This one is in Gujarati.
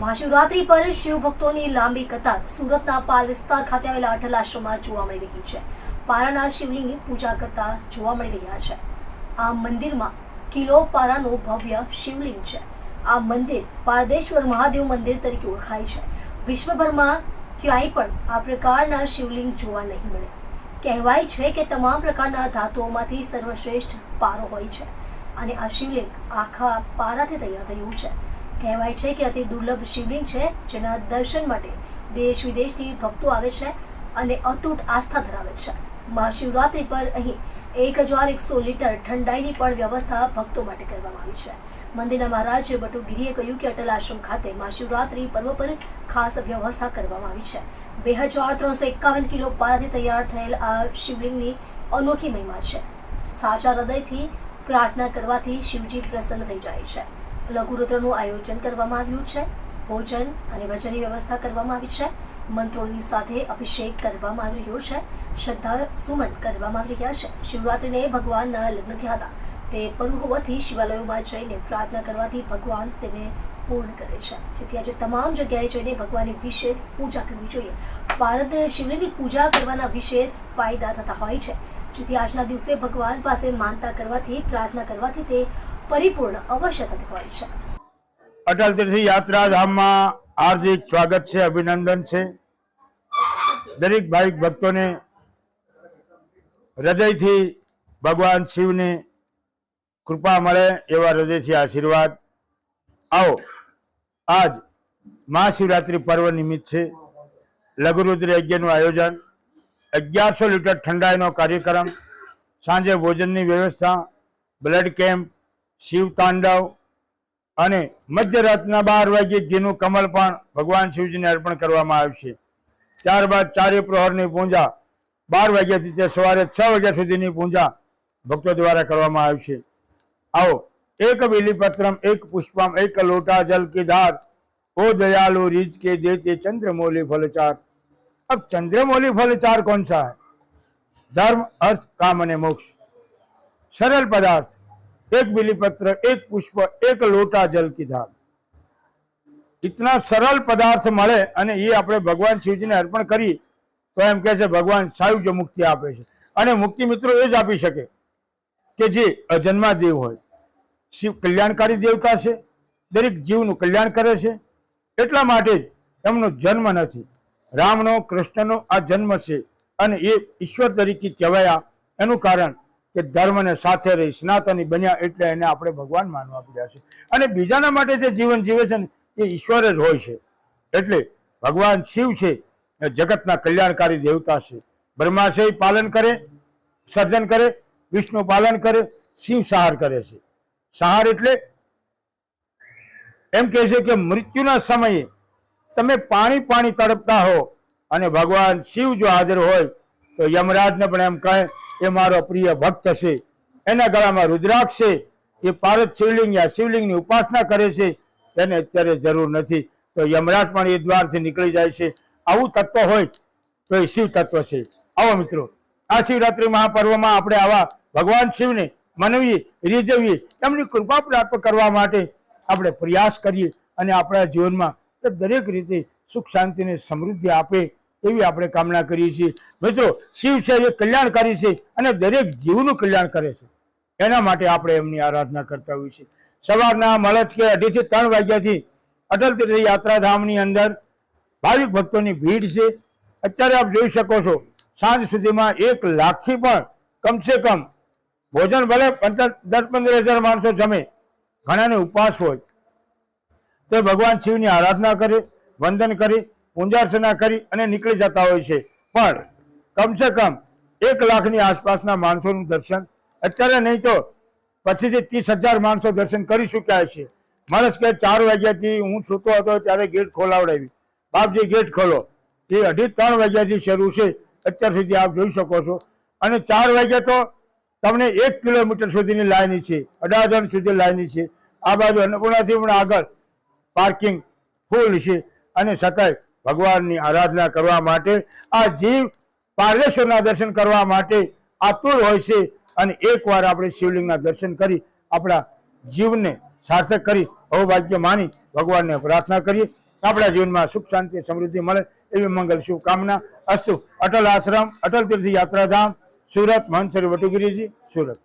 મહાશિવરાત્રી પર શિવ ભક્તોની લાંબી કતાર સુરતના પાલ વિસ્તાર ખાતે આવેલા અટલ આશ્રમમાં જોવા મળી રહી છે. પારાના શિવલિંગની પૂજા કરતા જોવા મળી રહ્યા છે. આ મંદિરમાં કિલો પારાનું ભવ્ય શિવલિંગ છે. આ મંદિર પારદેશ્વર મહાદેવ મંદિર તરીકે ઓળખાય છે. વિશ્વભરમાં ક્યાંય પણ આ પ્રકારના શિવલિંગ જોવા નહીં મળે. કહેવાય છે કે તમામ પ્રકારના ધાતુઓમાંથી સર્વશ્રેષ્ઠ પારો હોય છે. અને આ શિવલિંગ આખા પારાથી તૈયાર થયું છે. કહેવાય છે કે અતિ દુર્લભ શિવલિંગ છે, જેના દર્શન માટે દેશ વિદેશથી ભક્તો આવે છે અને અતૂટ આસ્થા ધરાવે છે. મહાશિવરાત્રિ પર અહીં એક હજાર એકસો લીટર ઠંડાઈની પણ વ્યવસ્થા ભક્તો માટે કરવામાં આવી છે. મંદિરના મહારાજ બટુગીરીએ કહ્યું કે અટલ આશ્રમ ખાતે મહાશિવરાત્રિ પર્વ પર ખાસ વ્યવસ્થા કરવામાં આવી છે. બે હજાર ત્રણસો એકાવન કિલો પારાથી તૈયાર થયેલ આ શિવલિંગની અનોખી મહિમા છે. સાચા હૃદયથી પ્રાર્થના કરવાથી શિવજી પ્રસન્ન થઈ જાય છે. લઘુરુદ્રનું આયોજન કરવામાં આવ્યું છે. ભોજન અને ભજનની વ્યવસ્થા કરવામાં આવી છે. મંત્રોની સાથે અભિષેક કરવામાં આવી રહ્યો છે. શ્રદ્ધા સુમન કરવામાં આવી રહ્યા છે. શિવરાત્રિને ભગવાનના લગ્ન થયા હતા. તે પર્વ હોવાથી શિવાલયોમાં જઈને પ્રાર્થના કરવાથી ભગવાન તેને પૂર્ણ કરે છે. જેથી આજે તમામ જગ્યાએ જઈને ભગવાનની વિશેષ પૂજા કરવી જોઈએ. ભારત શિવલિંગની પૂજા કરવાના વિશેષ ફાયદા થતા હોય છે. જેથી આજના દિવસે ભગવાન પાસે માનતા કરવાથી, પ્રાર્થના કરવાથી તે પરિપૂર્ણ અવશ્ય થતી હોય છે. અટલ તીર્થ યાત્રા ધામમાં હાર્દિક સ્વાગત છે, અભિનંદન છે. દરેક ભાવિક ભક્તોને હૃદયથી ભગવાન શિવને કૃપા મળે એવા હૃદયથી આશીર્વાદ. આવો, આજ મહાશિવરાત્રિ પર્વ નિમિત્ત છે. લઘુરુદ્ર યજ્ઞનું આયોજન, અગિયારસો લીટર ઠંડાઈનો કાર્યક્રમ, સાંજે ભોજનની વ્યવસ્થા, બ્લડ કેમ્પ શિવ તાંડવ અને મધ્યરાતના બાર વાગ્યે ઘીનું કમલ પણ ભગવાન શિવજીને અર્પણ કરવામાં આવશે ત્યારબાદ ચારે પ્રહરની પૂજા બાર વાગ્યાથી તે સવારે છ વાગ્યા સુધીની પૂજા ભક્તો દ્વારા કરવામાં આવશે આવો એક બિલીપત્રમ એક પુષ્પમ એક લોટા જલ की धार ओ दयालु रीज के देते चंद्रमौली फलचार अब चंद्रमौली फलचार कौन सा है धर्म अर्थ काम અને મોક્ષ सरल पदार्थ एक बिलीपत्र एक पुष्प एक लोटा जल की धार इतना सरल पदार्थ મળે અને એ આપણે ભગવાન શિવજીને અર્પણ કરી તો એમ કહે છે ભગવાન સાયુજ્ય મુક્તિ આપે છે અને મુક્તિ મિત્રો એ જ આપી શકે કે જે અજન્મા દેવ હોય શિવ કલ્યાણકારી દેવતા છે દરેક જીવનું કલ્યાણ કરે છે એટલા માટે જ એમનો જન્મ નથી રામનો કૃષ્ણનો આ જન્મ છે અને એ ઈશ્વર તરીકે કહેવાયા એનું કારણ કે ધર્મને સાથે રહી, સનાતની બન્યા એટલે એને આપણે ભગવાન માનવા પડ્યા છે. અને બીજાના માટે જે જીવન જીવે છે ને, એ ઈશ્વર જ હોય છે. એટલે ભગવાન શિવ છે જગતના કલ્યાણકારી દેવતા છે. બ્રહ્માશય પાલન કરે, સર્જન કરે, વિષ્ણુ પાલન કરે, શિવ સહાર કરે છે. સહાર એટલે એમ કહે છે કે મૃત્યુના સમયે તમે પાણી પાણી તડપતા હો અને ભગવાન શિવ જો હાજર હોય તો યમરાજને પણ એમ કહે એ મારો પ્રિય ભક્ત છે. એના ગળામાં રુદ્રાક્ષ છે. એ પારદ શિવલિંગ યા શિવલિંગની ઉપાસના કરે છે. એને અત્યારે જરૂર નથી. તો યમરાજ પણ એ દ્વારથી નીકળી જાય છે. આવું તત્વ હોય તો એ શિવ તત્વ છે. આવો મિત્રો, આ શિવરાત્રી મહાપર્વમાં આપણે આવા ભગવાન શિવને મનવીએ, રીઝવીએ, એમની કૃપા પ્રાપ્ત કરવા માટે આપણે પ્રયાસ કરીએ અને આપણા જીવનમાં દરેક રીતે સુખ શાંતિને સમૃદ્ધિ આપે. એવી આપણે કામના કરીએ છીએ. મિત્રો, શિવ છે એ કલ્યાણકારી છે અને દરેક જીવનું કલ્યાણ કરે છે. એના માટે આપણે એમની આરાધના કરતા હોઈએ છીએ. સવારના મળત કે અઢીથી ત્રણ વાગ્યાથી અટલ તીર્થ યાત્રાધામની અંદર ભાવિક ભક્તોની ભીડ છે. અત્યારે આપ જોઈ શકો છો, સાંજ સુધીમાં એક લાખથી પણ કમસે કમ ભોજન ભલે દસ પંદર હજાર માણસો જમે, ઘણાને ઉપવાસ હોય. તો ભગવાન શિવની આરાધના કરે, વંદન કરી પૂંજાર્ચના કરી અને નીકળી જતા હોય છે. પણ કમસે કમ એક લાખની આસપાસના માણસોનું દર્શન, અત્યારે નહીં તો પચીસથી ત્રીસ હજાર માણસો દર્શન કરી ચૂક્યા છે. માણસ કે ચાર વાગ્યાથી હું સૂતો હતો ત્યારે ગેટ ખોલાવડાવી. બાપજી, ગેટ ખોલો. એ અઢી ત્રણ વાગ્યાથી શરૂ છે. અત્યાર સુધી આપ જોઈ શકો છો. અને ચાર વાગ્યા તો તમને એક કિલોમીટર સુધીની લાઈન છે. અડાજણ સુધી લાઈન છે. આ બાજુ અન્નપૂર્ણાથી પણ આગળ પાર્કિંગ ફૂલ છે. અને છતાંય ભગવાનની આરાધના કરવા માટે, આ જીવ પારમેશ્વરના દર્શન કરવા માટે આતુર હોય છે અને એકવાર આપણે શિવલિંગના દર્શન કરી આપણા જીવને સાર્થક કરી અવભાગ્ય માની ભગવાનને પ્રાર્થના કરીએ. આપણા જીવનમાં સુખ, શાંતિ, સમૃદ્ધિ મળે એવી મંગલ શુભકામના. અસ્તુ અટલ આશ્રમ, અટલ તીર્થ યાત્રાધામ સુરત મહંત શ્રી વટુગીરીજી, સુરત.